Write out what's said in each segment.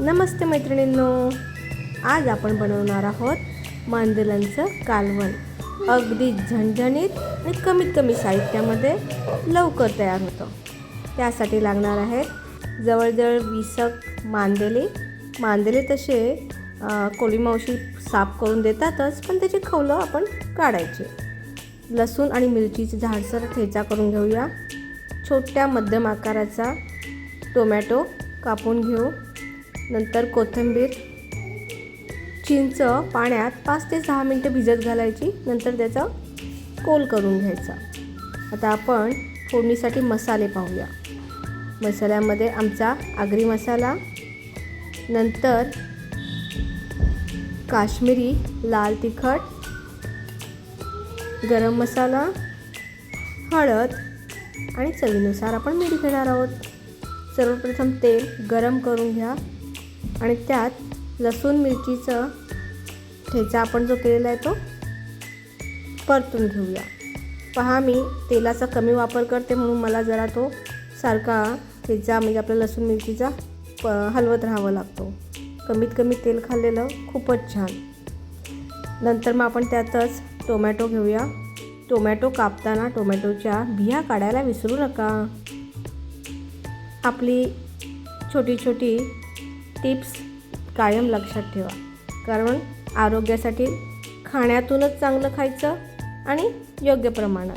नमस्ते मैत्रिणींनो. आज आपण बनवणार आहोत मांदेलांचं कालवण. अगदी झणझणीत आणि कमीत कमी साहित्यामध्ये लवकर तयार होतं. त्यासाठी लागणार आहेत जवळजवळ विसक मांदेली. मांदेले तसे कोळी मावशी साफ करून देतातच पण त्याची खवलं आपण काढायचे. लसूण आणि मिरचीची झाडसर ठेचा करून घेऊया. छोट्या मध्यम आकाराचा टोमॅटो कापून घेऊ. नंतर कोथिंबीर चिंच पाण्यात पाच ते सहा मिनटं भिजत घालायची. नंतर त्याचा कोल करून घ्यायचा. आता आपण फोडणीसाठी मसाले पाहूया. मसाल्यामध्ये आमचा आगरी मसाला नंतर काश्मीरी लाल तिखट गरम मसाला हळद आणि चवीनुसार आपण मीठ घेणार आहोत. सर्वप्रथम तेल गरम करून घ्या. आणि त्यात लसूण मिरचीचं ठेचा आपण जो केलेला आहे तो परतून घेऊया. पहा मी तेलाचा कमी वापर करते म्हणून मला जरा तो सारखा ठेचा म्हणजे आपला लसूण मिरचीचा प हलवत राहावा लागतो. कमीत कमी तेल खाल्लेलं खूपच छान. नंतर मग आपण त्यातच टोमॅटो घेऊया. टोमॅटो कापताना टोमॅटोच्या बिया काढायला विसरू नका. आपली छोटी छोटी टिप्स कायम लक्षात ठेवा. कारण आरोग्यासाठी खाण्यातूनच चांगलं खायचं आणि योग्य प्रमाणात.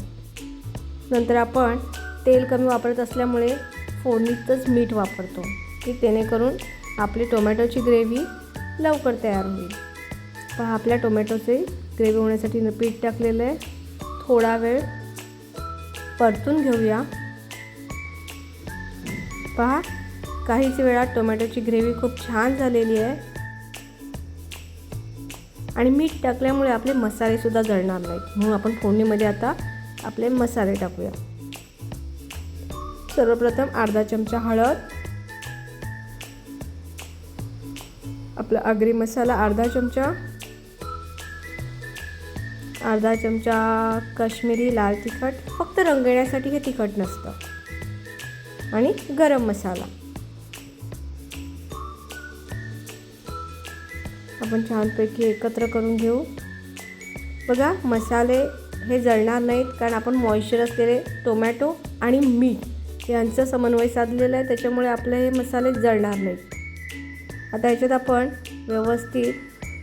नंतर आपण तेल कमी वापरत असल्यामुळे फोडणीतच मीठ वापरतो की जेणेकरून आपली टोमॅटोची ग्रेव्ही लवकर तयार होईल. पहा आपल्या टोमॅटोचे ग्रेव्ही होण्यासाठी पीठ टाकलेलं आहे. थोडा वेळ परतून घेऊया. पहा काहीच वेळात टोमॅटोची ग्रेव्ही खूप छान झालेली आहे. आणि मीठ टाकल्यामुळे आपले मसालेसुद्धा जळणार नाहीत. म्हणून आपण फोडणीमध्ये आता आपले मसाले टाकूया. सर्वप्रथम अर्धा चमचा हळद आपला आगरी मसाला अर्धा चमचा अर्धा चमचा काश्मीरी लाल तिखट. फक्त रंग येण्यासाठी हे तिखट नसतं. आणि गरम मसाला. आपण छानपैकी एकत्र करून घेऊ. बघा मसाले हे जळणार नाहीत कारण आपण मॉइश्चर असलेले टोमॅटो आणि मीठ यांचं समन्वय साधलेलं आहे. त्याच्यामुळे आपले हे मसाले जळणार नाहीत. आता याच्यात आपण व्यवस्थित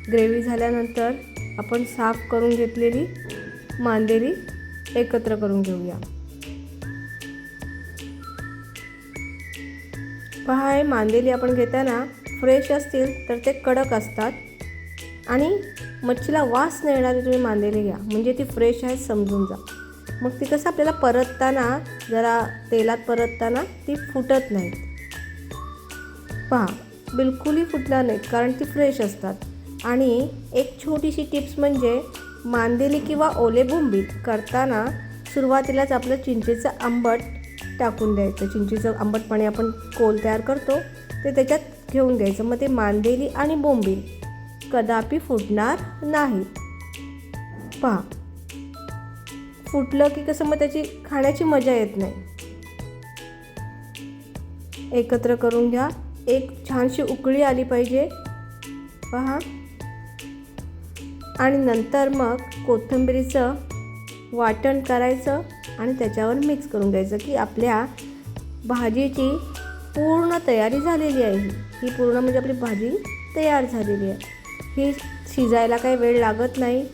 ग्रेव्ही झाल्यानंतर आपण साफ करून घेतलेली मांदेली एकत्र करून घेऊया. पहा हे मांदेली आपण घेताना फ्रेश असतील तर ते कडक असतात. आणि मच्छीला वास नाही येणारी तुम्ही मांदेली घ्या. म्हणजे ती फ्रेश आहे समजून जा. मग ती कसं आपल्याला परतताना जरा तेलात परतताना ती फुटत नाहीत. पहा बिलकुलही फुटणार नाहीत कारण ती फ्रेश असतात. आणि एक छोटीशी टिप्स म्हणजे मांदेली किंवा ओले बोंबीत करताना सुरुवातीलाच आपलं चिंचेचं आंबट टाकून द्यायचं. चिंचेचं आंबटपणे आपण कोल तयार करतो ते त्याच्यात घेऊन द्यायचं. मग ते मांदेली आणि बोंबील कदापि फुटणार नाही. पहा. फुटलं की कसं मग त्याची खाण्याची मजा येत नाही. एकत्र करून घ्या. एक छानशी उकळी आली पाहिजे. पहा. आणि नंतर मग कोथिंबीरीचं वाटण करायचं आणि त्याच्यावर मिक्स करून घ्यायचं की आपल्या भाजीची पूर्ण तयारी झालेली आहे. ही पूर्ण म्हणजे आपली भाजी तयार झालेली आहे. ही शिजायला काही वेळ लागत नाही.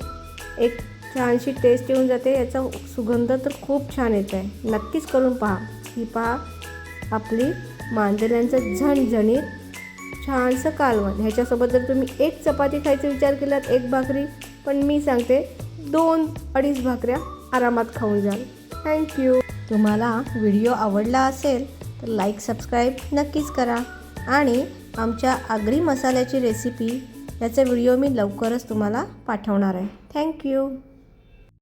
एक छानशी टेस्ट येऊन जाते. याचा सुगंध तर खूप छान येत आहे. नक्कीच करून पहा. ही पहा आपली मांजऱ्यांचं झणझणीत छानसं कालवण. ह्याच्यासोबत जर तुम्ही एक चपाती खायचा विचार केलात एक भाकरी पण मी सांगते दोन अडीच भाकऱ्या आरामात खाऊन जाल. थँक्यू तुम्हाला व्हिडिओ आवडला असेल तर लाईक सबस्क्राईब नक्कीच करा. आणि आमच्या आगरी मसाल्याची रेसिपी याचा व्हिडिओ मी लवकरच तुम्हाला पाठवणार आहे. थँक्यू